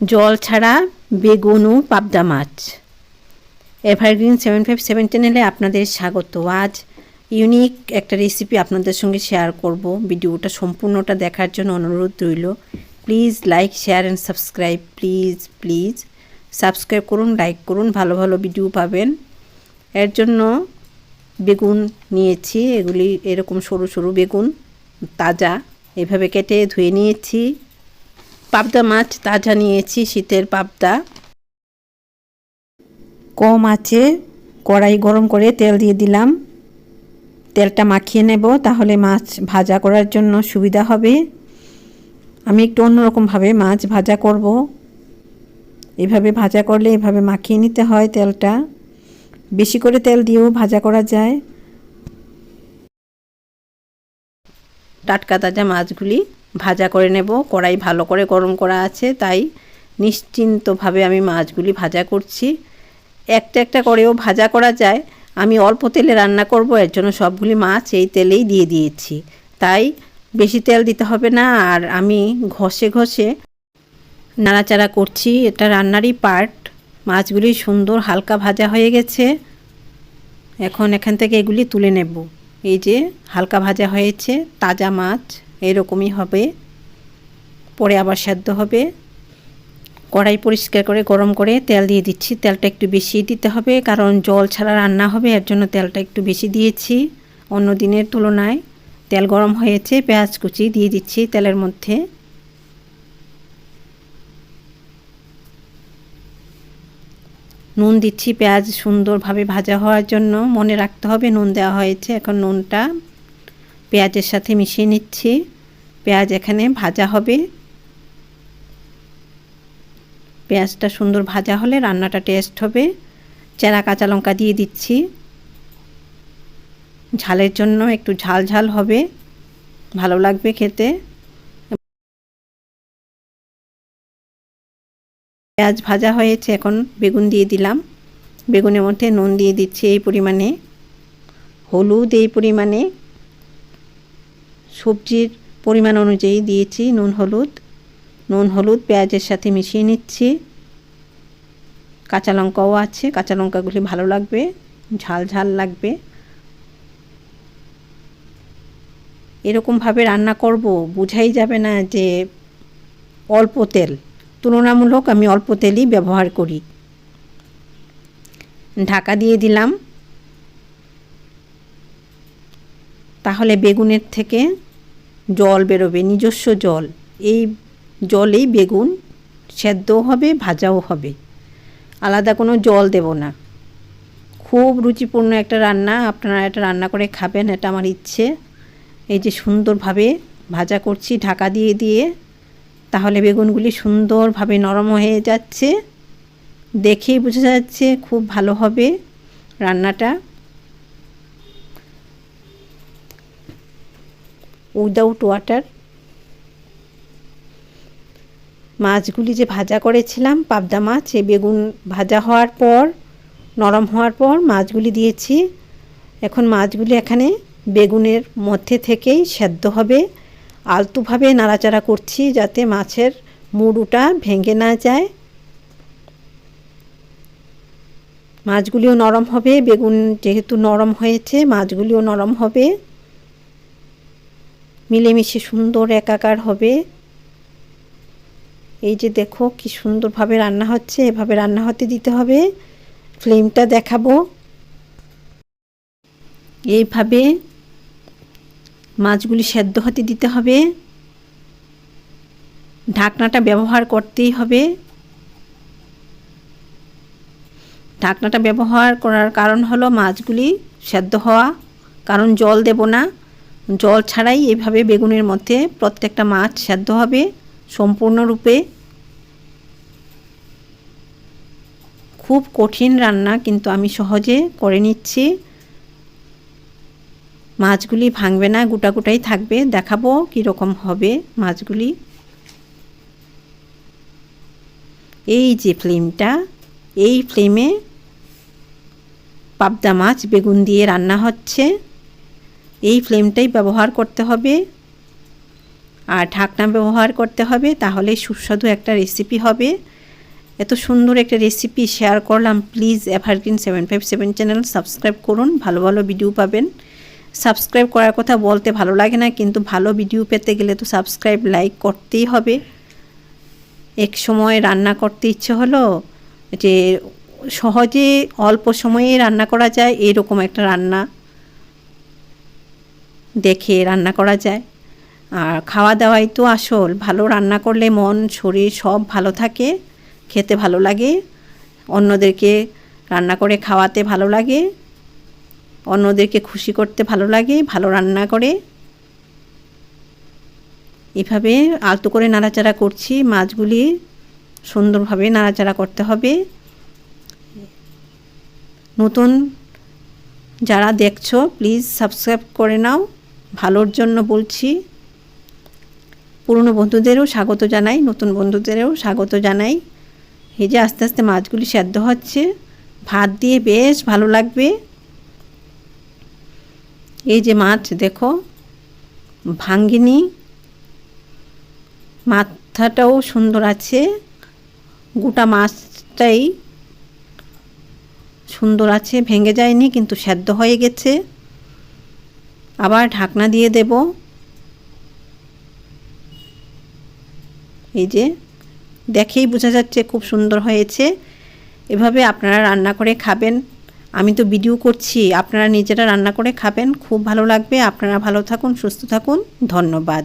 জল ছাড়া বেগুন ও পাবদা মাছ। এভারগ্রিন সেভেন ফাইভ সেভেন চ্যানেলে আপনাদের স্বাগত। আজ ইউনিক একটা রেসিপি আপনাদের সঙ্গে শেয়ার করব। ভিডিওটা সম্পূর্ণটা দেখার জন্য অনুরোধ রইল। Please like share and subscribe please please subscribe করুন লাইক করুন, ভালো ভালো ভিডিও পাবেন। এর জন্য বেগুন নিয়েছি। এগুলি এরকম সরু সরু বেগুন, তাজা। এভাবে কেটে ধুয়ে নিয়েছি। পাবদা মাছ তাজা নিয়েছি শীতের পাবদা। কম আছে কড়াই গরম করে তেল দিয়ে দিলাম। তেলটা মাখিয়ে নেব তাহলে মাছ ভাজা করার জন্য সুবিধা হবে। আমি একটু অন্যরকমভাবে মাছ ভাজা করব। এভাবে ভাজা করলে এভাবে মাখিয়ে নিতে হয় তেলটা। বেশি করে তেল দিয়েও ভাজা করা যায়। টাটকা তাজা মাছগুলি ভাজা করে নেব, কড়াই ভালো করে গরম করা আছে, তাই নিশ্চিন্তভাবে আমি মাছগুলি ভাজা করছি। একটা একটা করেও ভাজা করা যায়, আমি অল্প তেলে রান্না করব, এর জন্য সবগুলি মাছ এই তেলেই দিয়ে দিয়েছি। তাই বেশি তেল দিতে হবে না, আর আমি ঘষে ঘষে নাড়াচাড়া করছি, এটা রান্নারই পার্ট। মাছগুলি সুন্দর হালকা ভাজা হয়ে গেছে। এখন এখান থেকে এগুলি তুলে নেব। এই যে হালকা ভাজা হয়েছে, তাজা মাছ। এরকমই হবে। পরে আবার সেদ্ধ হবে। কড়াই পরিষ্কার করে, গরম করে তেল দিয়ে দিচ্ছি। তেলটা একটু বেশি দিতে হবে, কারণ জল ছাড়া রান্না হবে, এর জন্য তেলটা একটু বেশি দিয়েছি। অন্য দিনের তুলনায় তেল গরম হয়েছে, পেঁয়াজ কুচি দিয়ে দিচ্ছি তেলের মধ্যে। নুন দিচ্ছি, পেঁয়াজ সুন্দরভাবে ভাজা হওয়ার জন্য। মনে রাখতে হবে নুন দেওয়া হয়েছে, এখন নুনটা পেঁয়াজের সাথে মিশিয়ে নিচ্ছি। পেঁয়াজ এখানে ভাজা হবে। পেঁয়াজটা সুন্দর ভাজা হলে রান্নাটা টেস্ট হবে। চেরা কাঁচা লঙ্কা দিয়ে দিচ্ছি। ঝালের জন্য একটু ঝাল ঝাল হবে। ভালো লাগবে খেতে। পেঁয়াজ ভাজা হয়েছে, এখন বেগুন দিয়ে দিলাম। বেগুনের মধ্যে নুন দিয়ে দিচ্ছি এই পরিমাণে। হলুদ এই পরিমাণে। সবজির পরিমাণ অনুযায়ী দিয়েছি, নুন, হলুদ। নুন, হলুদ, পেঁয়াজের সাথে মিশিয়ে নিচ্ছি। কাঁচা লঙ্কাও আছে, কাঁচা লঙ্কাগুলি ভালো লাগবে, ঝাল ঝাল লাগবে। এরকমভাবে রান্না করব, বুঝাই যাবে না যে অল্প তেল। তুলনামূলক আমি অল্প তেলই ব্যবহার করি। ঢাকা দিয়ে দিলাম। তাহলে বেগুনের থেকে জল বেরোবে, নিজস্ব জল। এই জলেই বেগুন সেদ্ধও হবে, ভাজাও হবে। আলাদা কোনো জল দেব না। খুব রুচিপূর্ণ একটা রান্না, আপনারা এটা রান্না করে খাবেন, এটা আমার ইচ্ছে। এই যে সুন্দরভাবে ভাজা করছি, ঢাকা দিয়ে দিয়ে, তাহলে বেগুনগুলি সুন্দরভাবে নরম হয়ে যাচ্ছে। দেখেই বোঝা যাচ্ছে, খুব ভালো হবে রান্নাটা। Without water. মাছগুলি যে ভাজা করেছিলাম, পাবদা মাছ এই বেগুন ভাজা হওয়ার পর, নরম হওয়ার পর মাছগুলি দিয়েছি। এখন মাছগুলি এখানে বেগুনের মধ্যে থেকেই সেদ্ধ হবে। আলতুভাবে নাড়াচাড়া করছি যাতে মাছের মুড়ুটা ভেঙে না যায়। মাছগুলিও নরম হবে, বেগুন যেহেতু নরম হয়েছে, মাছগুলিও নরম হবে। মিলেমিশে সুন্দর একাকার হবে। এই যে দেখো কি সুন্দরভাবে রান্না হচ্ছে, এভাবে রান্না হতে দিতে হবে। ফ্লেমটা দেখাবো। এইভাবে মাছগুলি সেদ্ধ হতে দিতে হবে। ঢাকনাটা ব্যবহার করতেই হবে। ঢাকনাটা ব্যবহার করার কারণ হলো মাছগুলি সেদ্ধ হওয়া, কারণ জল দেব না। জল ছাড়াই এভাবে বেগুনের মধ্যে প্রত্যেকটা মাছ সেদ্ধ হবে সম্পূর্ণরূপে। খুব কঠিন রান্না কিন্তু আমি সহজে করে নিচ্ছি। মাছগুলি ভাঙবে না, গোটা গোটাই থাকবে। দেখাবো কীরকম হবে মাছগুলি। এই যে ফ্লেমটা, এই ফ্লেমে পাবদা মাছ বেগুন দিয়ে রান্না হচ্ছে। এই ফ্লেমটাই ব্যবহার করতে হবে। আর ঢাকনা ব্যবহার করতে হবে, তাহলে সুস্বাদু একটা রেসিপি হবে। এত সুন্দর একটা রেসিপি শেয়ার করলাম please Evergreen seven five seven channel subscribe করুন, ভালো ভালো ভিডিও পাবেন। সাবস্ক্রাইব করার কথা বলতে ভালো লাগে না, কিন্তু ভালো ভিডিও পেতে গেলে তো সাবস্ক্রাইব লাইক করতেই হবে। এক সময় রান্না করতে ইচ্ছে হলো যে সহজে অল্প সময়ে রান্না করা যায়, এরকম একটা রান্না। দেখে রান্না করা যায়। আর খাওয়া দাওয়াই তো আসল। ভালো রান্না করলে মন, শরীর সব ভালো থাকে, খেতে ভালো লাগে। অন্যদেরকে রান্না করে খাওয়াতে ভালো লাগে। অন্যদেরকে খুশি করতে ভালো লাগে, ভালো রান্না করে। এভাবে আলতো করে নাড়াচাড়া করছি। মাছগুলি সুন্দরভাবে নাড়াচাড়া করতে হবে। নতুন যারা দেখছ প্লিজ সাবস্ক্রাইব করে নাও। ভালোর জন্য বলছি। পুরনো বন্ধুদেরও স্বাগত জানাই, নতুন বন্ধুদেরও স্বাগত জানাই। এই যে আস্তে আস্তে মাছগুলি সেদ্ধ হচ্ছে, ভাত দিয়ে বেশ ভালো লাগবে। এই যে মাছ দেখো, ভাঙ্গিনি। মাথাটাও সুন্দর আছে, গোটা মাছটাই সুন্দর আছে, ভেঙে যায়নি, কিন্তু সেদ্ধ হয়ে গেছে। আবার ঢাকনা দিয়ে দেব। এই যে, দেখেই বোঝা যাচ্ছে খুব সুন্দর হয়েছে। এভাবে আপনারা রান্না করে খাবেন। আমি তো ভিডিও করছি, আপনারা নিজেরা রান্না করে খাবেন। খুব ভালো লাগবে। আপনারা ভালো থাকুন, সুস্থ থাকুন। ধন্যবাদ।